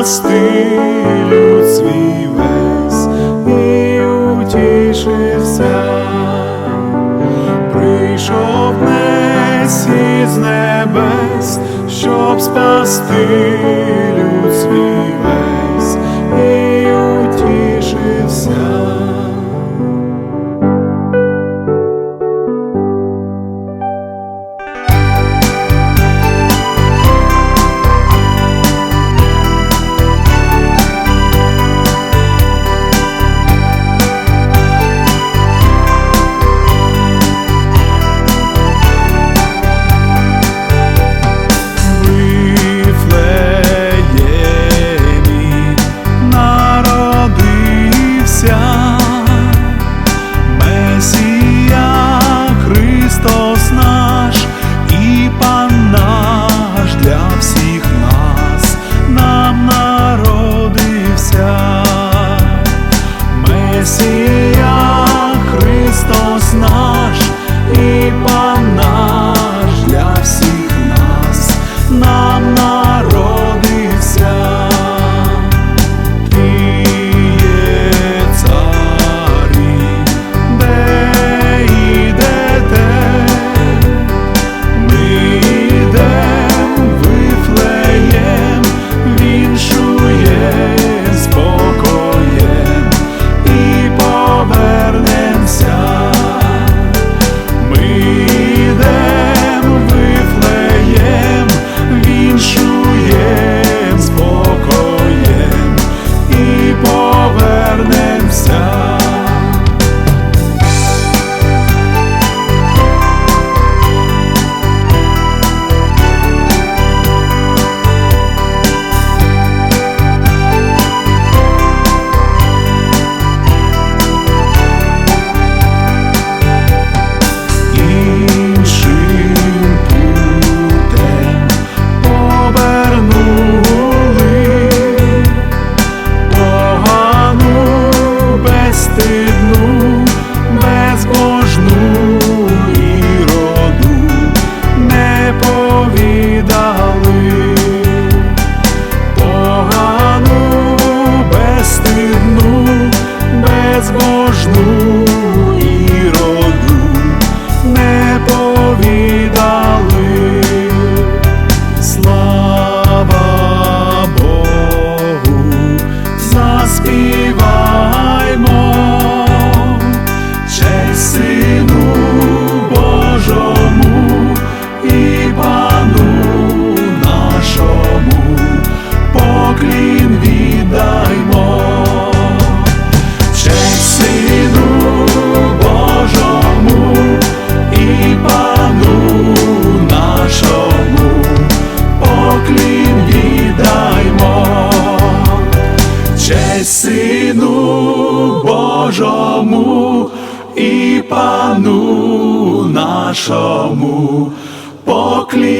прости люд весь і утішився, прийшов Месі з небес, щоб спасти люд весь і утішився. пану нашому поклі.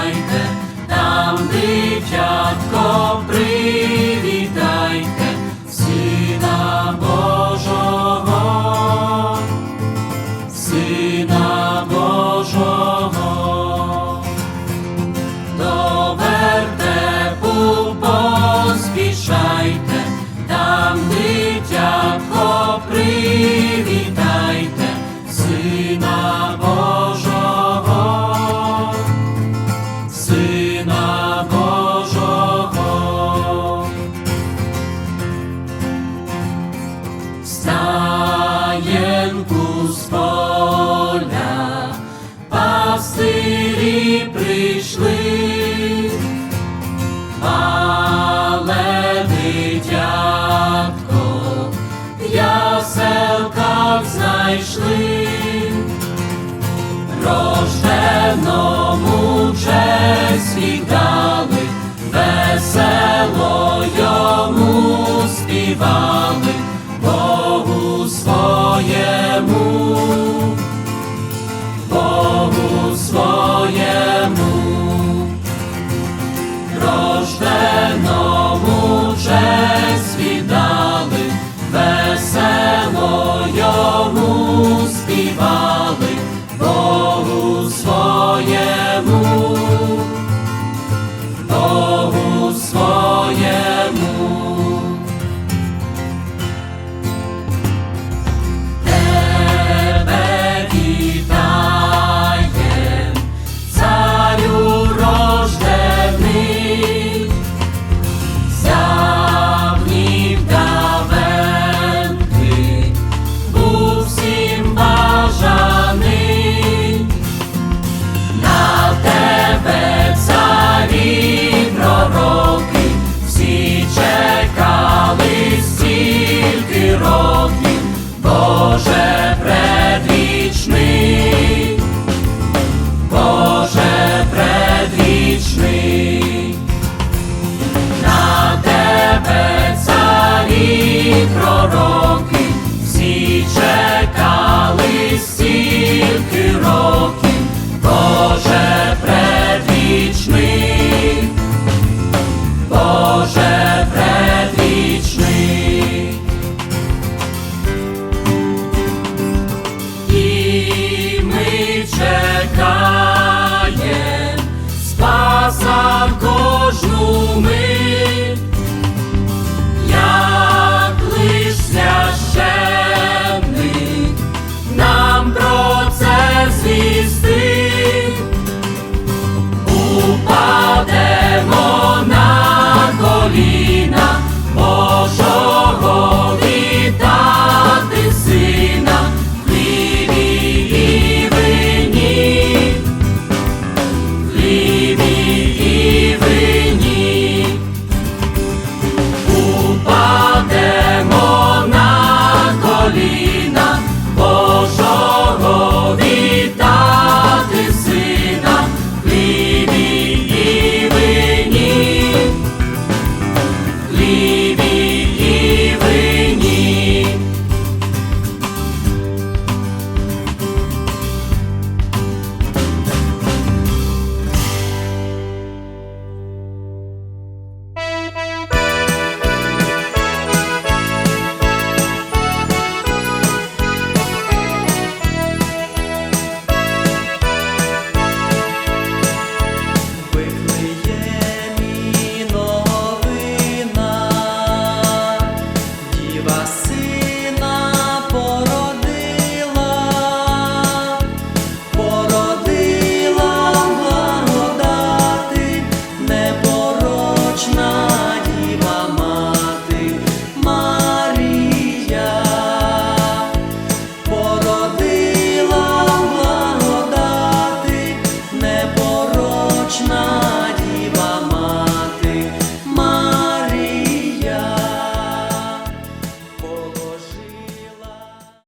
знайшли, рожденому честь дали, весело йому співали, Богу своєму, Богу своєму, своєму, Богу своєму.